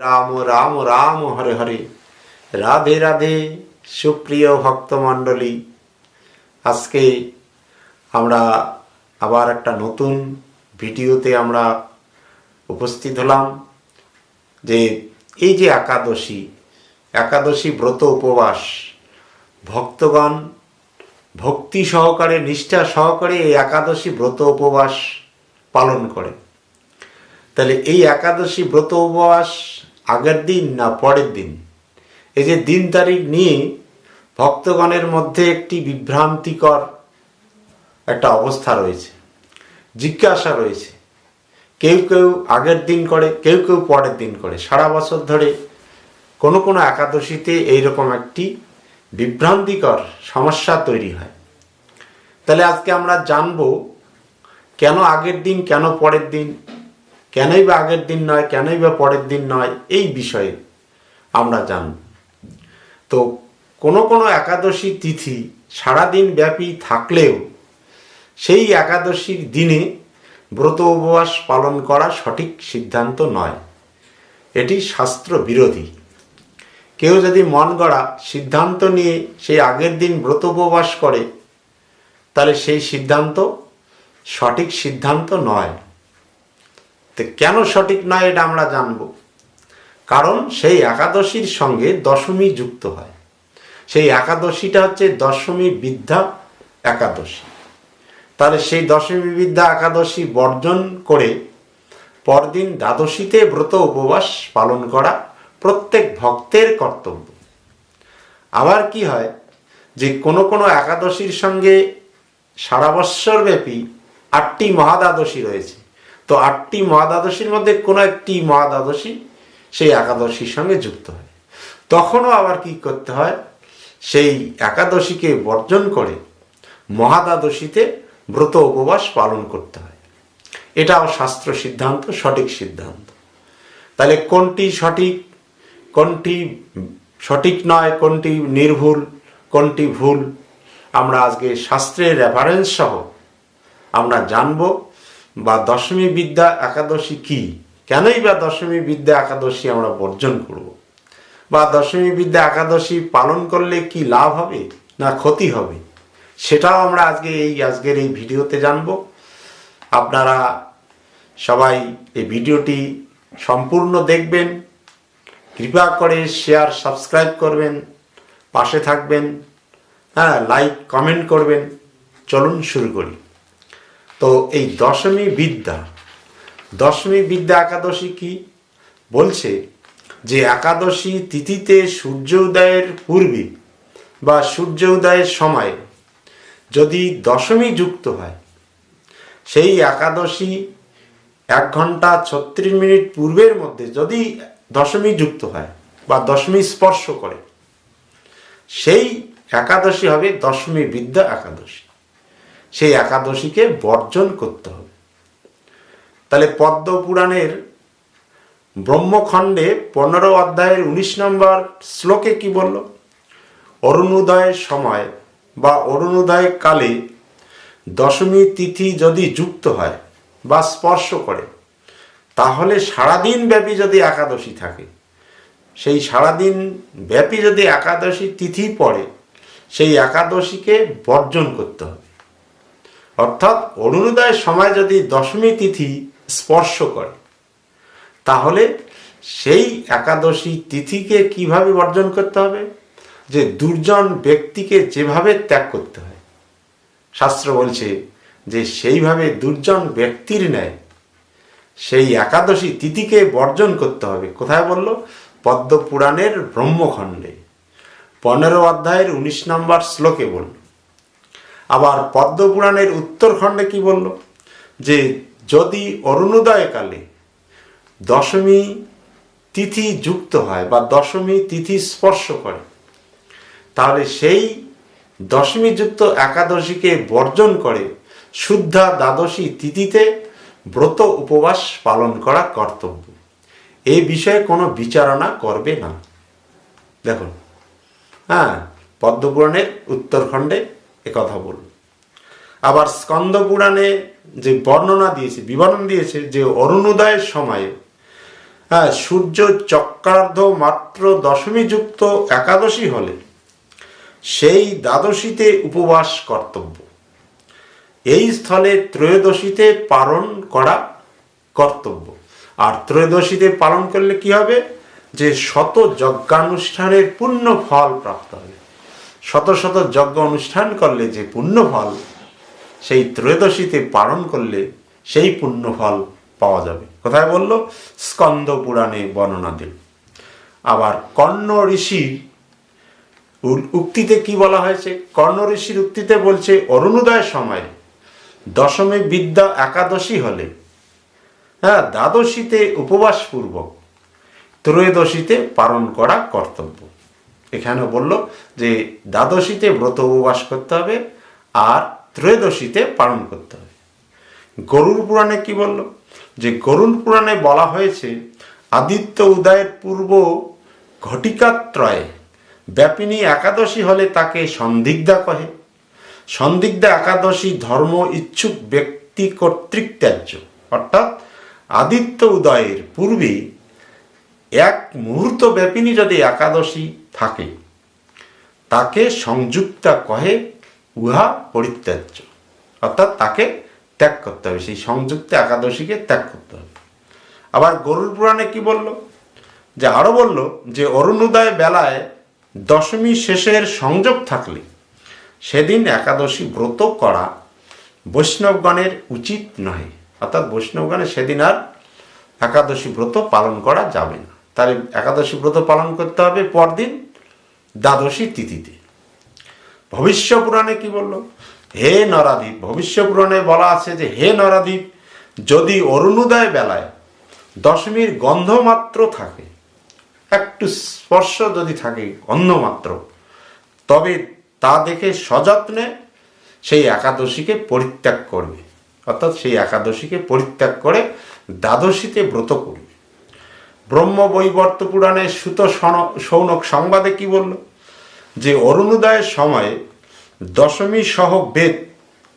রাম রাম রাম, হরে হরে। রাধে রাধে, সুপ্রিয় ভক্তমণ্ডলী। আজকে আমরা আবার একটা নতুন ভিডিওতে আমরা উপস্থিত হলাম যে এই যে একাদশী একাদশী ব্রত উপবাস, ভক্তগণ ভক্তি সহকারে, নিষ্ঠা সহকারে এই একাদশী ব্রত উপবাস পালন করে। তাহলে এই একাদশী ব্রত উপবাস আগের দিন না পরের দিন। এই যে দিন তারিখ নিয়ে ভক্তগণের মধ্যে একটি বিভ্রান্তিকর একটা অবস্থা রয়েছে, জিজ্ঞাসা রয়েছে। কেউ কেউ আগের দিন করে, কেউ কেউ পরের দিন করে। সারা বছর ধরে কোনো কোনো একাদশীতে এইরকম একটি বিভ্রান্তিকর সমস্যা তৈরি হয়। তাহলে আজকে আমরা জানব কেন আগের দিন, কেন পরের দিন? কেনই বা আগের দিন নয়, কেনই বা পরের দিন নয়, এই বিষয়ে আমরা জানব। তো কোনো কোনো একাদশী তিথি সারাদিন ব্যাপী থাকলেও সেই একাদশীর দিনে ব্রত উপবাস পালন করা সঠিক সিদ্ধান্ত নয়। এটি শাস্ত্র বিরোধী। কেউ যদি মন গড়া সিদ্ধান্ত নিয়ে সেই আগের দিন ব্রত উপবাস করে, তাহলে সেই সিদ্ধান্ত সঠিক সিদ্ধান্ত নয়। তো কেন সঠিক নয় এটা আমরা জানব। কারণ সেই একাদশীর সঙ্গে দশমী যুক্ত হয়। সেই একাদশীটা হচ্ছে দশমী বিদ্যা একাদশী। তাহলে সেই দশমী বিদ্যা একাদশী বর্জন করে পরদিন দ্বাদশীতে ব্রত উপবাস পালন করা প্রত্যেক ভক্তের কর্তব্য। আবার কি হয় যে কোনো কোনো একাদশীর সঙ্গে সারা বৎসর ব্যাপী আটটি মহাদ্বাদশী রয়েছে। তো আটটি মহাদ্বাদশীর মধ্যে কোনো একটি মহাদ্বাদশী সেই একাদশীর সঙ্গে যুক্ত হয়। তখনও আবার কি করতে হয়? সেই একাদশীকে বর্জন করে মহাদ্বাদশীতে ব্রত উপবাস পালন করতে হয়। এটাও শাস্ত্র সিদ্ধান্ত, সঠিক সিদ্ধান্ত। তাহলে কোনটি সঠিক কোনটি সঠিক নয়, কোনটি নির্ভুল, কোনটি ভুল? আমরা আজকে শাস্ত্রের রেফারেন্স সহ আমরা জানব বা দশমী বিদ্যা একাদশী কি? কেনই বা দশমী বিদ্যা একাদশী আমরা বর্জন করব? বা দশমী বিদ্যা একাদশী পালন করলে কি লাভ হবে না ক্ষতি হবে? সেটাও আমরা আজকে এই, আজকের এই ভিডিওতে জানব। আপনারা সবাই এই ভিডিওটি সম্পূর্ণ দেখবেন। কৃপা করে শেয়ার সাবস্ক্রাইব করবেন। পাশে থাকবেন। হ্যাঁ লাইক কমেন্ট করবেন। চলুন শুরু করি। তো এই দশমী বিদ্যা দশমী বিদ্যা একাদশী কি? বলছে যে একাদশী তিথিতে সূর্য উদয়ের পূর্বে বা সূর্য উদয়ের সময় যদি দশমী যুক্ত হয়, সেই একাদশী এক ঘণ্টা ছত্রিশ মিনিট পূর্বের মধ্যে যদি দশমী যুক্ত হয় বা দশমী স্পর্শ করে, সেই একাদশী হবে দশমী বিদ্যা একাদশী। সেই একাদশীকে বর্জন করতে হবে। তাহলে পদ্ম পুরাণের ব্রহ্মখণ্ডে পনেরো অধ্যায়ের উনিশ নম্বর শ্লোকে কি বলল? অরুণোদয়ের সময় বা অরুণোদয় কালে দশমী তিথি যদি যুক্ত হয় বা স্পর্শ করে, তাহলে সারাদিন ব্যাপী যদি একাদশী থাকে, সেই সারাদিন ব্যাপী যদি একাদশী তিথি পড়ে, সেই একাদশীকে বর্জন করতে হবে। অর্থাৎ অরুণোদয়ের সময় যদি দশমী তিথি স্পর্শ করে, তাহলে সেই একাদশী তিথিকে কীভাবে বর্জন করতে হবে? যে দুর্জন ব্যক্তিকে যেভাবে ত্যাগ করতে হয়। শাস্ত্র বলছে যে সেইভাবে দুর্জন ব্যক্তির ন্যায় সেই একাদশী তিথিকে বর্জন করতে হবে। কোথায় বলল? পদ্ম পুরাণের ব্রহ্মখণ্ডে। পনেরো অধ্যায়ের উনিশ নম্বর শ্লোকে বলল আবার পদ্ম পুরাণের উত্তরখণ্ডে কি বলল? যে যদি অরুণোদয়কালে দশমী তিথি যুক্ত হয় বা দশমী তিথি স্পর্শ করে, তাহলে সেই দশমীযুক্ত একাদশীকে বর্জন করে শুদ্ধা দ্বাদশী তিথিতে ব্রত উপবাস পালন করা কর্তব্য। এই বিষয়ে কোনো বিচারণা করবে না। দেখুন হ্যাঁ পদ্মপুরাণের উত্তরখণ্ডে কথা বলুন। আবার স্কন্দ পুরাণে যে বর্ণনা দিয়েছে, বিবরণ দিয়েছে যে অরুণোদয়ের সময়ে হ্যাঁ সূর্য চক্রার্ধ মাত্র দশমীযুক্ত একাদশী হলে সেই দ্বাদশীতে উপবাস কর্তব্য। এই স্থলে ত্রয়োদশীতে পালন করা কর্তব্য। আর ত্রয়োদশীতে পালন করলে কি হবে? যে শত যজ্ঞানুষ্ঠানের পূর্ণ ফল প্রাপ্ত হবে। শত শত যজ্ঞ অনুষ্ঠান করলে যে পুণ্য ফল সেই ত্রয়োদশীতে পালন করলে সেই পুণ্য ফল পাওয়া যাবে। কোথায় বলল? স্কন্দ পুরাণে বর্ণনা দিল। আবার কর্ণ ঋষির উক্তিতে কি বলা হয়েছে? কর্ণ ঋষির উক্তিতে বলছে, অরুণোদয় সময়ে দশমী বিদ্যা একাদশী হলে হ্যাঁ দ্বাদশীতে উপবাসপূর্বক, ত্রয়োদশীতে পালন করা কর্তব্য। এখানে বলল যে দ্বাদশীতে ব্রত উপবাস করতে হবে আর ত্রয়োদশীতে পালন করতে হবে। গরুর পুরাণে কি বলল? যে গরুর পুরাণে বলা হয়েছে, আদিত্য উদয়ের পূর্ব ঘটিকাত্রয়ে ব্যাপিনী একাদশী হলে তাকে সন্দিগ্ধা কহে। সন্দিগ্ধা একাদশী ধর্ম ইচ্ছুক ব্যক্তি কর্তৃক ত্যায্য। অর্থাৎ আদিত্য উদয়ের পূর্বে এক মুহূর্ত ব্যাপিনী যদি একাদশী থাকে, তাকে সংযুক্তা কহে উহা পরিত্যাজ্য। অর্থাৎ তাকে ত্যাগ করতে হবে, সেই সংযুক্ত একাদশীকে ত্যাগ করতে হবে। আবার গরুর পুরাণে কি বলল? যে আরও বলল যে অরুণোদয় বেলায় দশমী শেষের সংযোগ থাকলে সেদিন একাদশী ব্রত করা বৈষ্ণবগণের উচিত নয় অর্থাৎ বৈষ্ণবগণের সেদিন আর একাদশী ব্রত পালন করা যাবে না। তাহলে একাদশী ব্রত পালন করতে হবে পরদিন দ্বাদশী তিথিতে। ভবিষ্য পুরাণে কি বলল? হে নরাদীপ ভবিষ্য পুরাণে বলা আছে যে, হে নরাদীপ যদি অরুণোদয় বেলায় দশমীর গন্ধ মাত্র থাকে, একটু স্পর্শ যদি থাকে গন্ধ মাত্র তবে তা দেখে সযত্নে সেই একাদশীকে পরিত্যাগ করবে। অর্থাৎ সেই একাদশীকে পরিত্যাগ করে দ্বাদশীতে ব্রত করবে। ব্রহ্ম বৈবর্ত পুরাণে সুত সন- সৌনক সংবাদে কি বলল? যে অরুণোদয়ের সময়ে দশমী সহ বেদ,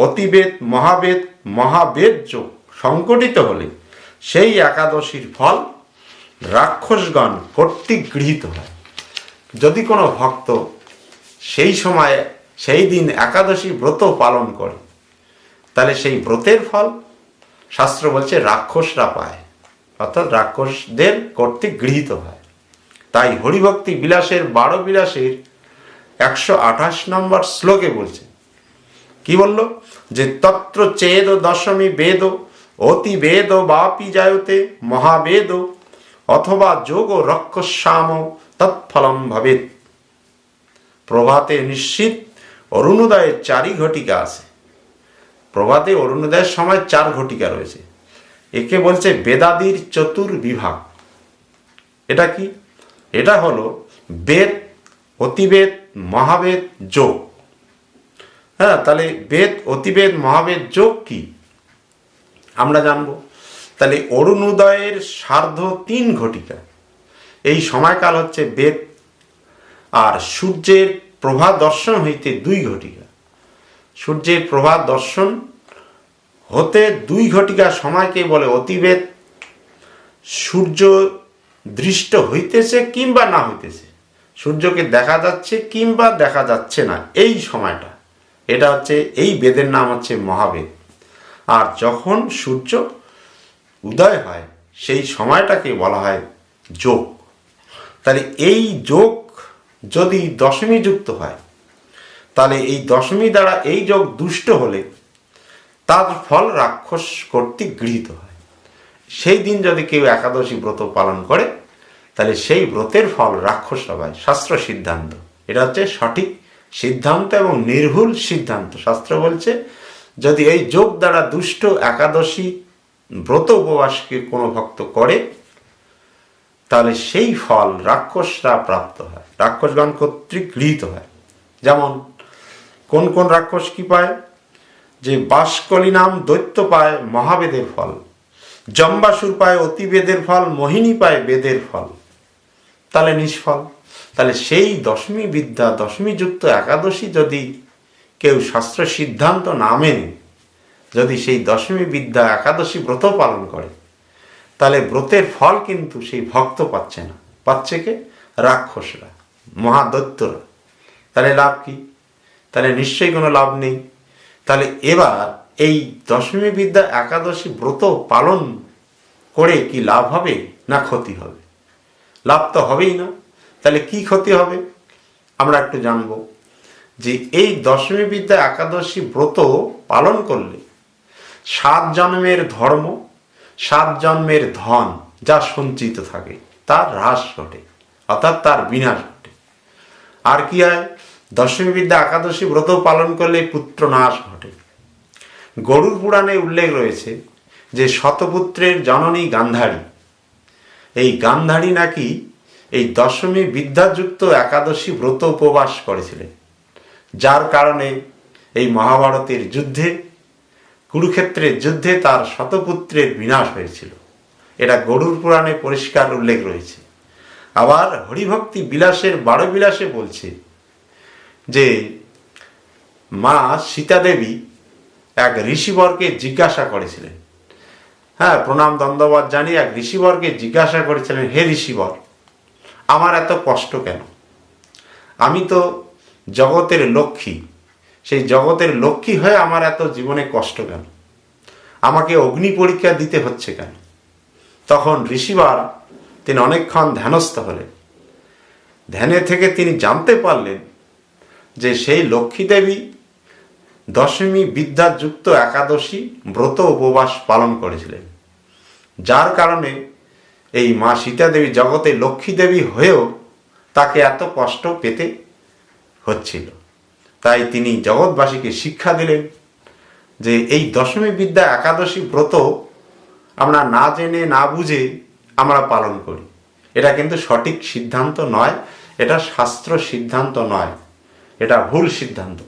অতিবেদ, মহাবেদ মহাবেদ যোগ সংকটিত হলে সেই একাদশীর ফল রাক্ষসগণ কর্তৃক গৃহীত হয়। যদি কোনো ভক্ত সেই সময়ে সেই দিন একাদশী ব্রত পালন করে, তাহলে সেই ব্রতের ফল, শাস্ত্র বলছে রাক্ষসরা পায়। অর্থাৎ রাক্ষসদের কর্তৃক গৃহীত হয়। তাই হরিভক্তি বিলাসের বারো বিলাসের একশো আঠাশ নম্বর শ্লোকে বলছে, কি বলল? যে তত্র চেদ দশমী বেদ, অতি বেদ বাপি জায়তে, মহাবেদ, অথবা যোগ রক্ষসাম তৎফলম ভবেত প্রভাতে নিশ্চিত অরুণোদয়ের চারি ঘটিকা আছে। প্রভাতে অরুণোদয়ের সময় চার ঘটিকা রয়েছে। একে বলছে বেদাদির চতুর বিভাগ এটা কি? এটা হলো বেদ, অতিবেদ, মহাবেদ, যোগ। হ্যাঁ তাহলে বেদ, অতিবেদ, মহাবেদ, যোগ কি? আমরা জানব। তাহলে অরুণোদয়ের সার্ধ তিন ঘটিকা। এই সময়কাল হচ্ছে বেদ, আর সূর্যের প্রভা দর্শন হইতে দুই ঘটিকা। সূর্যের প্রভা দর্শন হতে দুই ঘটিকা সময়কে বলে অতিবেদ, সূর্য দৃষ্ট হইতেছে কিংবা না হইতেছে। সূর্যকে দেখা যাচ্ছে কিংবা দেখা যাচ্ছে না, এই সময়টা। এটা হচ্ছে, এই বেদের নাম হচ্ছে মহাবেদ। আর যখন সূর্য উদয় হয়, সেই সময়টাকে বলা হয় যোগ। তাহলে এই যোগ যদি দশমী যুক্ত হয়, তাহলে এই দশমী দ্বারা এই যোগ দুষ্ট হলে তার ফল রাক্ষস কর্তৃক গৃহীত হয়। সেই দিন যদি কেউ একাদশী ব্রত পালন করে, তাহলে সেই ব্রতের ফল রাক্ষস হয় শাস্ত্র সিদ্ধান্ত। এটা হচ্ছে সঠিক সিদ্ধান্ত এবং নির্ভুল সিদ্ধান্ত। শাস্ত্র বলছে, যদি এই যোগ দ্বারা দুষ্ট একাদশী ব্রত উপবাসকে কোনো ভক্ত করে, তাহলে সেই ফল রাক্ষসরা প্রাপ্ত হয়। রাক্ষসগণ কর্তৃক গৃহীত হয়। যেমন, কোন কোন রাক্ষস কি পায়? যে বাসকলি নাম দৈত্য পায় মহাবেদের ফল, জম্বাসুর পায় অতিবেদের ফল, মোহিনী পায় বেদের ফল। তাহলে নিষ্ফল। তাহলে সেই দশমী বিদ্যা, দশমী যুক্ত একাদশী যদি কেউ শাস্ত্র সিদ্ধান্ত না মেনে, যদি সেই দশমী বিদ্যা একাদশী ব্রত পালন করে তাহলে ব্রতের ফল কিন্তু সেই ভক্ত পাচ্ছে না। পাচ্ছে কে? রাক্ষসরা, মহাদৈত্যরা। তাহলে লাভ কি? তাহলে নিশ্চয়ই কোনো লাভ নেই। তাহলে এবার এই দশমী বিদ্যা একাদশী ব্রত পালন করে কি লাভ হবে না ক্ষতি হবে? লাভ তো হবেই না। তাহলে কি ক্ষতি হবে? আমরা একটু জানব যে এই দশমী বিদ্যা একাদশী ব্রত পালন করলে সাত জন্মের ধর্ম, সাত জন্মের ধন যা সঞ্চিত থাকে, তার হ্রাস ঘটে, অর্থাৎ তার বিনাশ ঘটে। আর কি হয় দশমী বিদ্যা একাদশী ব্রত পালন করলে পুত্র নাশ ঘটে। গরুর পুরাণে উল্লেখ রয়েছে যে শতপুত্রের জননী গান্ধারী। এই গান্ধারী নাকি এই দশমী বিদ্যাযুক্ত একাদশী ব্রত উপবাস করেছিলেন। যার কারণে এই মহাভারতের যুদ্ধে, কুরুক্ষেত্রের যুদ্ধে তার শতপুত্রের বিনাশ হয়েছিল। এটা গরুর পুরাণে পরিষ্কার উল্লেখ রয়েছে। আবার হরিভক্তি বিলাসের বারো বিলাসে বলছে যে মা সীতা দেবী এক ঋষিবরকে জিজ্ঞাসা করেছিলেন। হ্যাঁ প্রণাম দ্বন্দ্ববাদ জানি এক ঋষিবরকে জিজ্ঞাসা করেছিলেন, হে ঋষিবর, আমার এত কষ্ট কেন? আমি তো জগতের লক্ষ্মী। সেই জগতের লক্ষ্মী হয়ে আমার এত জীবনে কষ্ট কেন? আমাকে অগ্নি পরীক্ষা দিতে হচ্ছে কেন? তখন ঋষিবার তিনি অনেকক্ষণ ধ্যানস্থ হলেন। ধ্যানে থেকে তিনি জানতে পারলেন যে সেই লক্ষ্মী দেবী দশমী বিদ্যাযুক্ত একাদশী ব্রত উপবাস পালন করেছিলেন। যার কারণে এই মা সীতা দেবী জগতে লক্ষ্মী দেবী হয়েও তাকে এত কষ্ট পেতে হচ্ছিল। তাই তিনি জগৎবাসীকে শিক্ষা দিলেন যে এই দশমী বিদ্যা একাদশী ব্রত আমরা না জেনে, না বুঝে আমরা পালন করি। এটা কিন্তু সঠিক সিদ্ধান্ত নয়, এটা শাস্ত্র সিদ্ধান্ত নয়। এটা ভুল সিদ্ধান্ত।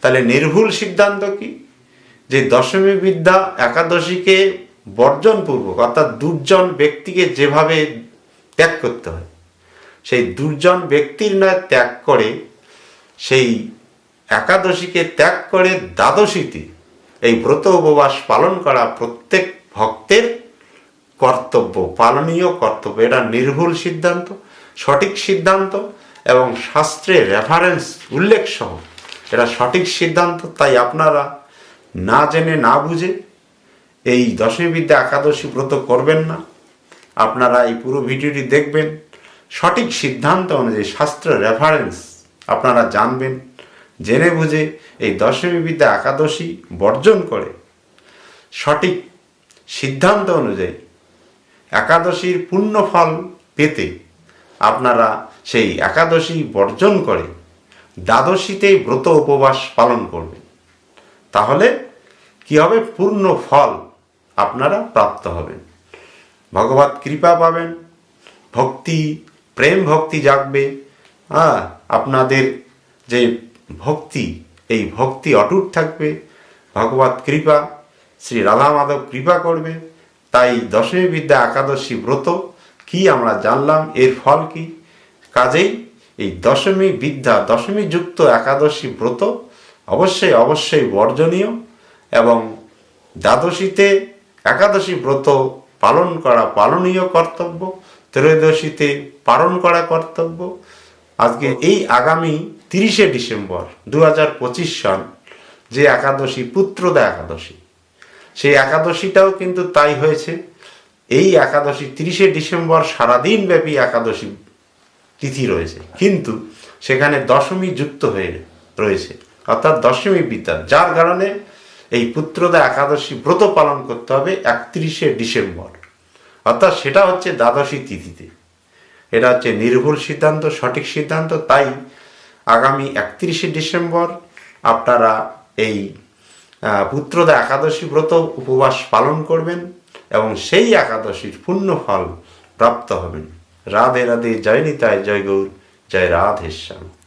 তাহলে নির্ভুল সিদ্ধান্ত কি? যে দশমী বিদ্যা একাদশীকে বর্জনপূর্বক, অর্থাৎ দুর্জন ব্যক্তিকে যেভাবে ত্যাগ করতে হয়, সেই দুর্জন ব্যক্তির নয় ত্যাগ করে, সেই একাদশীকে ত্যাগ করে দ্বাদশীতে এই ব্রত উপবাস পালন করা প্রত্যেক ভক্তের কর্তব্য, পালনীয় কর্তব্য। এটা নির্ভুল সিদ্ধান্ত, সঠিক সিদ্ধান্ত। এবং শাস্ত্রের রেফারেন্স উল্লেখ সহ। এটা সঠিক সিদ্ধান্ত, তাই আপনারা না জেনে, না বুঝে এই দশমী বিদ্যা একাদশী ব্রত করবেন না। আপনারা এই পুরো ভিডিওটি দেখবেন। সঠিক সিদ্ধান্ত অনুযায়ী শাস্ত্র রেফারেন্স আপনারা জানবেন, জেনে বুঝে এই দশমী বিদ্যা একাদশী বর্জন করে। সঠিক সিদ্ধান্ত অনুযায়ী একাদশীর পূর্ণ ফল পেতে আপনারা সেই একাদশী বর্জন করে দ্বাদশীতেই ব্রত উপবাস পালন করবেন। তাহলে কি হবে? পূর্ণ ফল আপনারা প্রাপ্ত হবেন। ভগবত কৃপা পাবেন, ভক্তি, প্রেম ভক্তি জাগবে। হ্যাঁ আপনাদের যে ভক্তি, এই ভক্তি অটুট থাকবে। ভগবত কৃপা, শ্রী রাধা মাধব কৃপা করবে। তাই দশমী বিদ্যা একাদশী ব্রত কি আমরা জানলাম, এর ফল কি? কাজেই এই দশমী বিদ্যা, দশমী যুক্ত একাদশী ব্রত অবশ্যই অবশ্যই বর্জনীয় এবং দ্বাদশীতে একাদশী ব্রত পালন করা পালনীয় কর্তব্য, ত্রয়োদশীতে পালন করা কর্তব্য। আজকে এই আগামী তিরিশে ডিসেম্বর দু সাল যে একাদশী, পুত্রদা একাদশী, সেই একাদশীটাও কিন্তু তাই হয়েছে। এই একাদশী তিরিশে ডিসেম্বর সারাদিন ব্যাপী একাদশী তিথি রয়েছে। কিন্তু সেখানে দশমী যুক্ত হয়ে রয়েছে। অর্থাৎ দশমী বিদ্যা যার কারণে এই পুত্রদা একাদশী ব্রত পালন করতে হবে একত্রিশে ডিসেম্বর। অর্থাৎ সেটা হচ্ছে দ্বাদশী তিথিতে। এটা হচ্ছে নির্ভুল সিদ্ধান্ত, সঠিক সিদ্ধান্ত। তাই আগামী একত্রিশে ডিসেম্বর আপনারা এই পুত্রদা একাদশী ব্রত উপবাস পালন করবেন। এবং সেই একাদশীর পূর্ণ ফল প্রাপ্ত হবেন। রাধে রাধে, জয় নিতায় জয় গৌর, জয় রাধেশ্যাম